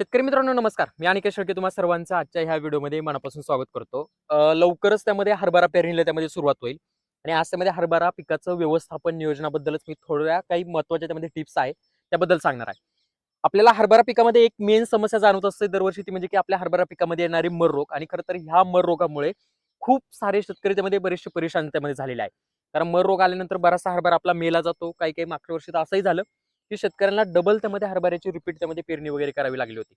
शेतकरी मित्रांनो नमस्कार. मी अनिकेत शेळके तुम्हा सर्वांचं आजच्या ह्या व्हिडिओमध्ये मनापासून स्वागत करतो. लवकरच त्यामध्ये हरभरा पेरणीला त्यामध्ये सुरुवात होईल. आणि आज त्यामध्ये हरभरा पिकाचं व्यवस्थापन नियोजनाबद्दलच मी थोड्या काही महत्त्वाच्या त्यामध्ये टिप्स आहे त्याबद्दल सांगणार आहे. आपल्याला हरभरा पिकामध्ये एक मेन समस्या जाणवत असते दरवर्षी ती म्हणजे की आपल्या हरभरा पिकामध्ये येणारी मर रोग आणि खरं तर ह्या मर रोगामुळे खूप सारे शेतकरी त्यामध्ये बरेचसे परेशान त्यामध्ये झालेले आहे कारण मर रोग आल्यानंतर बराचसा हरभरा आपला मेला जातो. काही काही मागच्या वर्षी तर असंही झालं. की शेतकऱ्यांना डबल त्यामध्ये हरभऱ्याची रिपीट त्यामध्ये पेरणी वगैरे करावी लागली होती.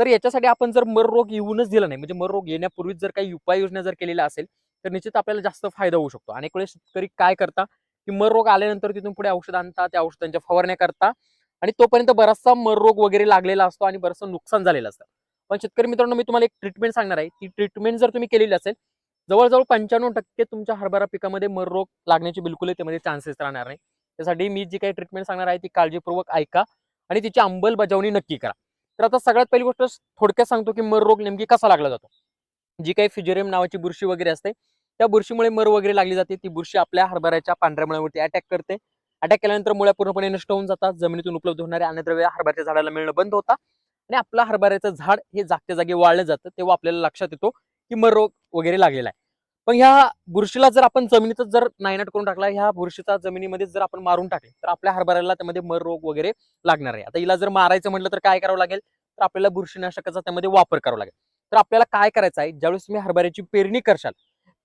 तर याच्यासाठी आपण जर मर रोग येऊनच दिला नाही म्हणजे मर रोग येण्यापूर्वीच जर काही उपाययोजना जर केलेल्या असेल तर निश्चित आपल्याला जास्त फायदा होऊ शकतो. अनेक वेळेस शेतकरी काय करता की मर रोग आल्यानंतर तिथून पुढे औषध आणता त्या औषधांच्या फवारण्या करता आणि तोपर्यंत बराचसा मर रोग वगैरे लागलेला असतो आणि बरंचसं नुकसान झालेलं असतं. पण शेतकरी मित्रांनो मी तुम्हाला एक ट्रीटमेंट सांगणार आहे. ती ट्रीटमेंट जर तुम्ही केलेली असेल जवळजवळ पंच्याण्णव टक्के तुमच्या हरभरा पिकामध्ये मर रोग लागण्याची बिलकुल त्यामध्ये चान्सेस राहणार नाही. त्यासाठी मी जी काही ट्रीटमेंट सांगणार आहे ती काळजीपूर्वक ऐका आणि तिची अंमलबजावणी नक्की करा. तर आता सगळ्यात पहिली गोष्ट थोडक्यात सांगतो की मर रोग नेमकी कसा लागला जातो. जी काही फिजेरियम नावाची बुरशी वगैरे असते त्या बुरशीमुळे मर वगैरे लागली जाते. ती बुरशी आपल्या हरभऱ्याच्या पांढऱ्या मुळावरती अटॅक करते. अटॅक केल्यानंतर मुळ्या पूर्णपणे नष्ट होऊन जातात. जमिनीतून उपलब्ध होणारे अन्नद्रव्य हरभऱ्याच्या झाडाला मिळणं बंद होता आणि आपलं हरभऱ्याचं झाड हे जागच्या जागी वाळलं जातं तेव्हा आपल्याला लक्षात येतो की मर रोग वगैरे लागलेला आहे. पण ह्या बुरशीला जर आपण जमिनीतच जर नायनाट करून टाकला ह्या बुरशीचा जमिनीमध्ये जर आपण मारून टाकले तर आपल्या हरभऱ्याला त्यामध्ये मर रोग वगैरे लागणार आहे. आता हिला जर मारायचं म्हटलं तर काय करावं लागेल? तर आपल्याला बुरशीनाशकाचा त्यामध्ये वापर करावा लागेल. तर आपल्याला काय करायचं आहे? ज्यावेळेस तुम्ही हरभऱ्याची पेरणी करशाल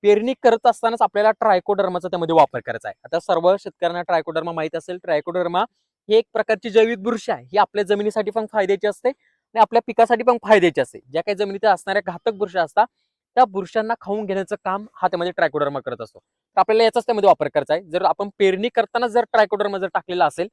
पेरणी करत असतानाच आपल्याला ट्रायकोडर्माचा त्यामध्ये वापर करायचा आहे. आता सर्व शेतकऱ्यांना ट्रायकोडर्मा माहीत असेल ट्रायकोडर्मा ही एक प्रकारची जैविक बुरशी आहे. ही आपल्या जमिनीसाठी पण फायद्याची असते आणि आपल्या पिकासाठी पण फायद्याची असते. ज्या काही जमिनीत असणाऱ्या घातक बुरशी असतात त्या बुरशांना खाऊन घेण्याचं काम हा त्यामध्ये ट्रायकोडर्मा करत असतो. तर आपल्याला याचाच त्यामध्ये वापर करायचा आहे. जर आपण पेरणी करताना जर ट्रायकोडर्मा जर टाकलेला असेल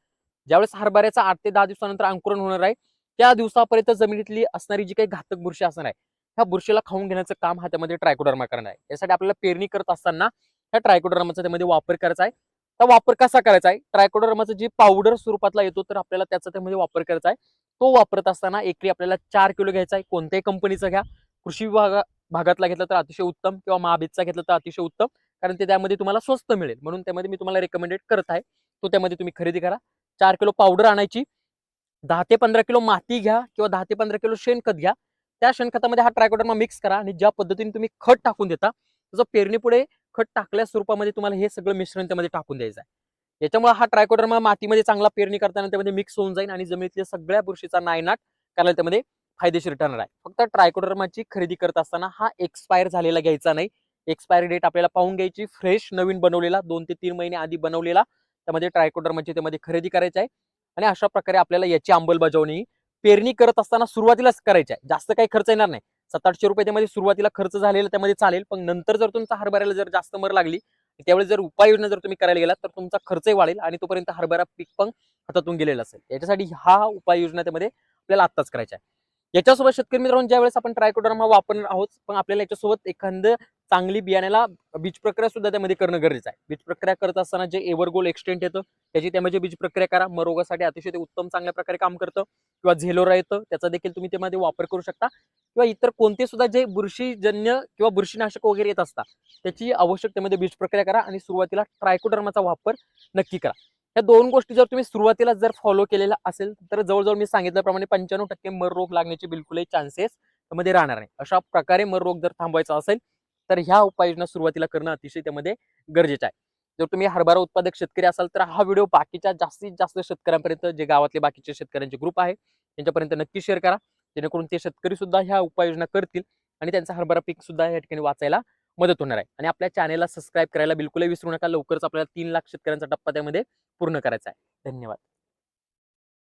ज्यावेळेस हरभऱ्याचा आठ ते दहा दिवसानंतर अंकुरण होणार आहे त्या दिवसापर्यंत जमिनीतली असणारी जी काही घातक बुरशी असणार आहे ह्या बुरशीला खाऊन घेण्याचं काम हा त्यामध्ये ट्रायकोडर्मा करणार आहे. यासाठी आपल्याला पेरणी करत असताना ह्या ट्रायकोडर्माचा त्यामध्ये वापर करायचा आहे. तर वापर कसा करायचा आहे? ट्रायकोडर्माचा जी पावडर स्वरूपातला येतो तर आपल्याला त्याचा त्यामध्ये वापर करायचा आहे. तो वापरत असताना एकरी आपल्याला चार किलो घ्यायचा आहे. कोणत्याही कंपनीचा घ्या. कृषी विभागा भागातला घेतला तर अतिशय उत्तम किंवा महाबीजचा घेतला तर अतिशय उत्तम. कारण ते त्यामध्ये तुम्हाला स्वस्त मिळेल. म्हणून त्यामध्ये मी तुम्हाला रेकमेंडेड करत आहे. तो त्यामध्ये तुम्ही खरेदी करा. चार किलो पावडर आणायची. दहा ते पंधरा किलो माती घ्या किंवा दहा ते पंधरा किलो शेणखत घ्या. त्या शेणखतामध्ये हा ट्रायकोडर्मा मिक्स करा आणि ज्या पद्धतीने तुम्ही खत टाकून देता तसं पेरणीपुढे खत टाकल्या स्वरूपामध्ये तुम्हाला हे सगळं मिश्रण त्यामध्ये टाकून द्यायचं आहे. याच्यामुळे हा ट्रायकोडर्मा मातीमध्ये चांगला पेरणी करताना त्यामध्ये मिक्स होऊन जाईल आणि जमिनीतल्या सगळ्या बुरशीचा नायनाट करायला त्यामध्ये फायदेशीर ठरणार आहे. फक्त ट्रायकोडर्माची खरेदी करत असताना हा एक्सपायर झालेला घ्यायचा नाही. एक्सपायरी डेट आपल्याला पाहून घ्यायची. फ्रेश नवीन बनवलेला दोन ते तीन महिने आधी बनवलेला. त्यामध्ये ट्रायकोडर्माची त्यामध्ये खरेदी करायची आहे. आणि अशा प्रकारे आपल्याला याची अंमलबजावणी पेरणी करत असताना सुरुवातीलाच करायची आहे. जास्त काही खर्च येणार नाही. सात आठशे रुपये त्यामध्ये सुरुवातीला खर्च झालेला त्यामध्ये चालेल. पण नंतर जर तुमचा हरभऱ्याला जर जास्त मर लागली त्यावेळेस जर उपाययोजना जर तुम्ही करायला गेलात तर तुमचा खर्चही वाढेल आणि तोपर्यंत हरभरा पीक पण हातातून गेलेला असेल. याच्यासाठी हा उपाययोजना त्यामध्ये आपल्याला आत्ताच करायचा आहे. याच्यासोबत शेतकरी मित्रांनो ज्यावेळेस आपण ट्रायकोडर्मा वापरणार आहोत पण आपल्याला याच्यासोबत एखादं चांगली बियाण्याला बीज प्रक्रिया सुद्धा त्यामध्ये करणं गरजेचं आहे. बीज प्रक्रिया करत असताना जे एव्हरगोल एक्सटेंट येतं त्याची त्यामध्ये बीज प्रक्रिया करा. मरोगासाठी अतिशय ते उत्तम चांगल्या प्रकारे काम करतं. किंवा झेलोरा येतं त्याचा देखील तुम्ही त्यामध्ये वापर करू शकता. किंवा इतर कोणते सुद्धा जे बुरशीजन्य किंवा बुरशीनाशक वगैरे येत असतात त्याची आवश्यक त्यामध्ये बीज प्रक्रिया करा आणि सुरुवातीला ट्रायकोडर्माचा वापर नक्की करा. या दोन गोष्टी जर तुम्ही सुरुवातीला जर फॉलो केलेला असेल तर जवळजवळ मी सांगितल्याप्रमाणे पंच्याण्णव टक्के मर रोग लागण्याचे बिलकुलही चान्सेस त्यामध्ये राहणार नाही. अशा प्रकारे मर रोग जर थांबवायचा असेल तर ह्या उपाययोजना सुरुवातीला करणं अतिशय त्यामध्ये गरजेचं आहे. जर तुम्ही हरभरा उत्पादक शेतकरी असाल तर हा व्हिडिओ बाकीच्या जास्तीत जास्त शेतकऱ्यांपर्यंत जे गावातले बाकीचे शेतकऱ्यांचे ग्रुप आहे त्यांच्यापर्यंत नक्की शेअर करा. जेणेकरून ते शेतकरी सुद्धा ह्या उपाययोजना करतील आणि त्यांचा हरभरा पीक सुद्धा या ठिकाणी वाचायला मदत होणार आहे. आणि आपल्या चॅनेलला सबस्क्राईब करायला बिलकुलही विसरू नका. लवकरच आपल्याला तीन लाख शेतकऱ्यांचा टप्पा त्यामध्ये पूर्ण करायचा आहे. धन्यवाद.